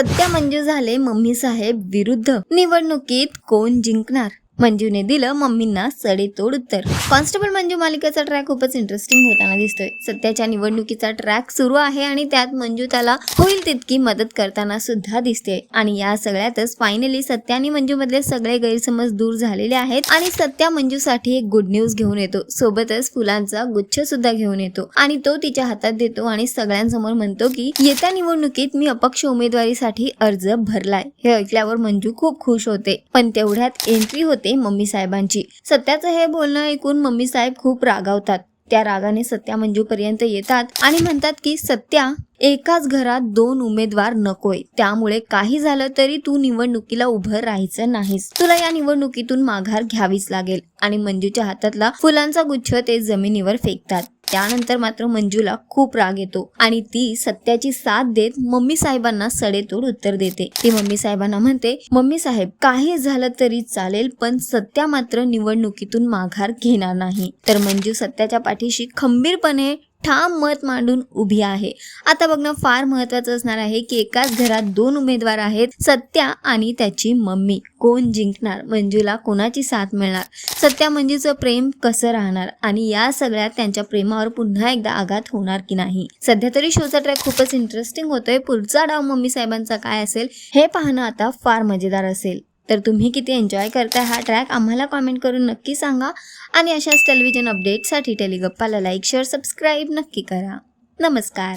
सत्य मंजू झाले मम्मी साहेब विरुद्ध. निवडणुकीत कोण जिंकणार? मंजूने दिलं मम्मींना सडेतोड उत्तर. कॉन्स्टेबल मंजू मालिकेचा ट्रॅक खूपच इंटरेस्टिंग होताना दिसतोय. सत्याच्या निवडणुकीचा ट्रॅक सुरू आहे आणि त्यात मंजू त्याला होईल तितकी मदत करताना सुद्धा दिसते आणि या सगळ्यातच फायनली सत्या आणि मंजू मधले सगळे गैरसमज दूर झालेले आहेत आणि सत्या मंजूसाठी एक गुड न्यूज घेऊन येतो. सोबतच फुलांचा गुच्छ सुद्धा घेऊन येतो. आणि तो तिच्या हातात देतो आणि सगळ्यांसमोर म्हणतो की येत्या निवडणुकीत मी अपक्ष उमेदवारीसाठी अर्ज भरलाय. हे ऐकल्यावर मंजू खूप खुश होते. पण तेवढ्यात एंट्री होते. मम्मी साहेबांची. सत्याचं हे बोलणं ऐकून मम्मी साहेब खूप रागावतात. त्या रागाने सत्या मंजूपर्यंत येतात आणि म्हणतात की सत्या एकाच घरात दोन उमेदवार नकोय. त्यामुळे काही झालं तरी तू निवडणुकीला उभं राहायचं नाहीस. तुला या निवडणुकीतून माघार घ्यावीच लागेल. आणि मंजूच्या हातातला फुलांचा गुच्छ ते जमिनीवर फेकतात. त्यानंतर मात्र मंजूला खूप राग येतो आणि ती सत्याची साथ देत मम्मी साहेबांना सडेतोड उत्तर देते. ती मम्मी साहेबांना म्हणते मम्मी साहेब काही झालं तरी चालेल पण सत्या मात्र निवडणुकीतून माघार घेणार नाही. तर मंजू सत्याच्या पाठीशी खंबीरपणे ठाम मत मांडून उभी आहे. आता बघणं फार महत्वाचं असणार आहे की एकाच घरात दोन उमेदवार आहेत सत्या आणि त्याची मम्मी. कोण जिंकणार? मंजूला कोणाची साथ मिळणार? सत्या मंजूचं प्रेम कसं राहणार? आणि या सगळ्यात त्यांच्या प्रेमावर पुन्हा एकदा आघात होणार की नाही? सध्या तरी शोचा ट्रॅक खूपच इंटरेस्टिंग होतोय. पुढचा डाव मम्मी साहेबांचा काय असेल हे पाहणं आता फार मजेदार असेल. तर तुम्ही किती एन्जॉय करताय हा ट्रॅक आम्हाला कॉमेंट करून नक्की सांगा. आणि अशाच टेलिव्हिजन अपडेटसाठी टेलिगप्पाला लाईक शेअर सबस्क्राईब नक्की करा. नमस्कार.